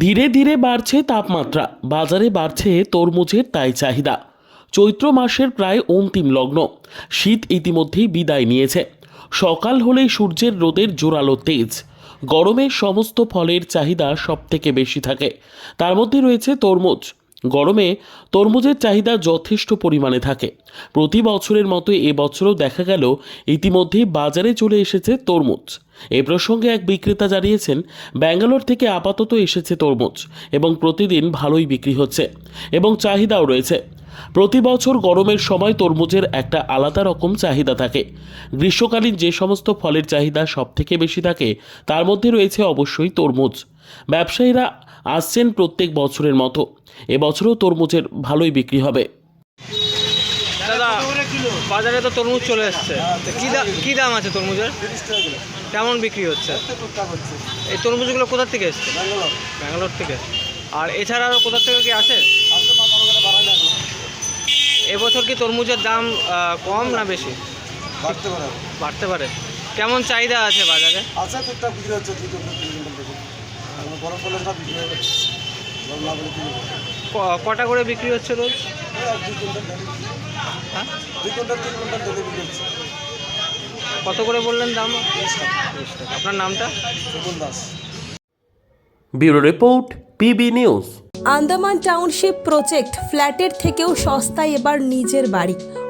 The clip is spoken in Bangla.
ধীরে ধীরে বাড়ছে তাপমাত্রা। বাজারে বাড়ছে তরমুজের তাই চাহিদা। চৈত্র মাসের প্রায় অন্তিম লগ্ন। শীত ইতিমধ্যেই বিদায় নিয়েছে। সকাল হলেই সূর্যের রোদের জোরালো তেজ। গরমে সমস্ত ফলের চাহিদা সবথেকে বেশি থাকে। তার মধ্যে রয়েছে তরমুজ। গরমে তরমুজের চাহিদা যথেষ্ট পরিমাণে থাকে। প্রতি বছরের মতো এবছরও দেখা গেল ইতিমধ্যেই বাজারে চলে এসেছে তরমুজ। এ প্রসঙ্গে এক বিক্রেতা জানিয়েছেন, ব্যাঙ্গালোর থেকে আপাতত এসেছে তরমুজ এবং প্রতিদিন ভালোই বিক্রি হচ্ছে এবং চাহিদাও রয়েছে। প্রতি বছর গরমের সময় তরমুজের একটা আলাদা রকম চাহিদা থাকে। গ্রীষ্মকালীন যে সমস্ত ফলের চাহিদা সবথেকে বেশি থাকে, তার মধ্যে রয়েছে অবশ্যই তরমুজ। ব্যবসায়ীরা আসছেন প্রত্যেক বছরের মতো। এবছরও তরমুজের ভালোই বিক্রি হবে। দাদা বাজারে তো তরমুজ চলে এসছে। কি দাম কি দাম আছে তরমুজের? কেমন বিক্রি হচ্ছে? এই তরমুজগুলো কোথা থেকে এসছে? ব্যাঙ্গালোর থেকে। আর এছাড়া আরও কোথা থেকে কি আসে? এখন এবছর কি তরমুজের দাম কম না বেশি? বাড়তে পারে। বাড়তে পারে। কেমন চাহিদা আছে বাজারে? আছে টুকটাক বিক্রি হচ্ছে দুই কুইন্টাল তিন কুইন্টাল থেকে এখন গরম পড়লে সেটা বিক্রি হবে গরম না বলে কিনবো ক- কটা করে বিক্রি হচ্ছে রোজ? দুই কুইন্টাল হ্যাঁ? দুই কুইন্টাল তিন কুইন্টাল ডেলি বিক্রি হচ্ছে। কত করে বললেন দাম? আপনার নামটা? Sukul Das. Bureau report PB news. Andaman township project ফ্ল্যাটের থেকেও সস্তায় এবার নিজের বাড়ি।